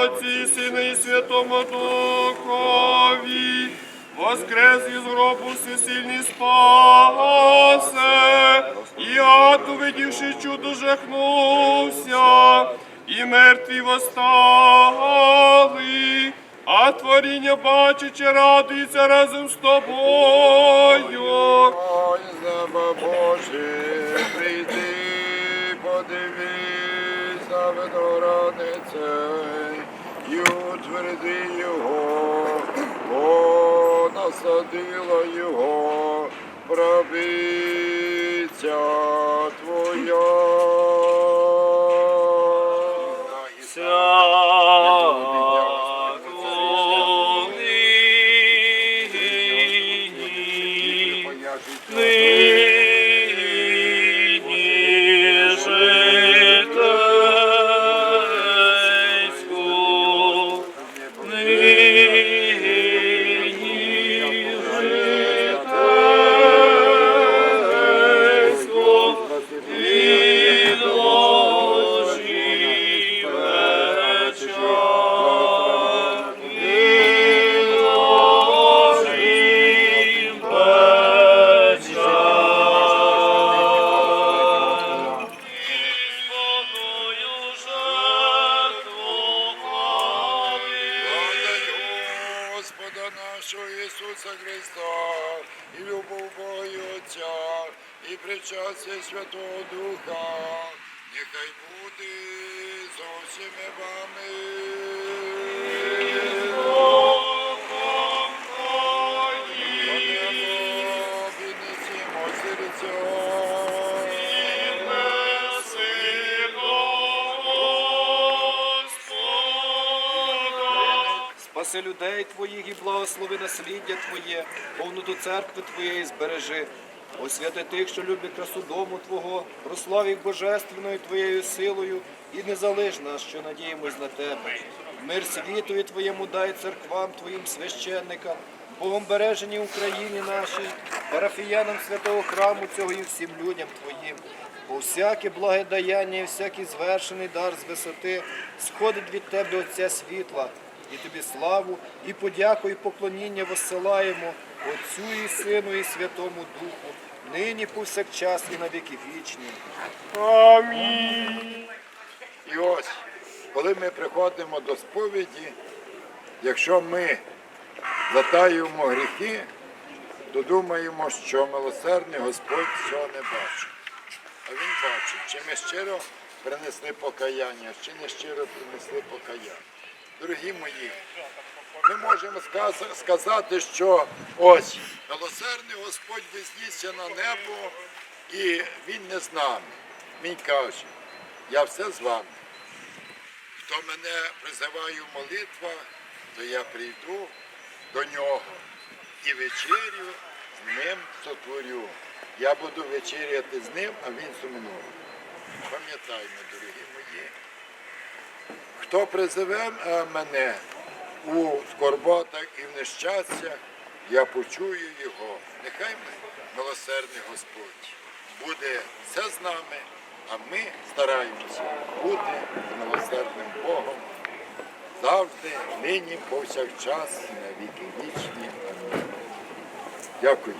Отці, Сини і Святому Духові, воскрес із гробу всесильний спасе, і ад, увидівши чудо, жахнувся, і мертві восстали, а творіння бачиче, радується разом з тобою. Ой, неба Боже, прийди, подиви. Богородице, і утверди його, бо насадила його правиця Твоя. Благодарю Нашого Ісуса Христа, і любов Бога і Отця, і причастя Святого Духа, нехай буде зовсім вами. Спаси людей твоїх і благослови насліддя Твоє, повноту церкви Твоєї збережи. Освяти тих, що люблять красу дому Твого, прослав їх божественною Твоєю силою, і не залиш нас, що надіємось на Тебе. Мир світові Твоєму дай церквам Твоїм священникам, Богом береженій Україні нашій, парафіянам святого храму цього і всім людям Твоїм. Бо всяке благодаяння і всякий звершений дар з висоти сходить від Тебе, Отця світла, і тобі славу, і подяку, і поклоніння воссилаємо Отцю і Сину, і Святому Духу, нині повсякчас і на віки вічні. Амінь. І ось, коли ми приходимо до сповіді, якщо ми затаюємо гріхи, то думаємо, що милосердний Господь цього не бачить. А Він бачить, чи ми щиро принесли покаяння, чи не щиро принесли покаяння. Дорогі мої, ми можемо сказати, що ось милосердний Господь визнісся на небо і Він не з нами. Він каже, я все з вами. Хто мене призиває в молитвах, то я прийду до нього і вечерю з ним сотворю. Я буду вечеряти з ним, а він зі мною. Пам'ятаймо, дорогі мої, хто призиве е, мене у скорботах і в нещастях, я почую його. Нехай милосердний Господь буде все з нами, а ми стараємося бути милосердним Богом завжди, нині, повсякчас, і на віки вічні. Амінь. Дякую.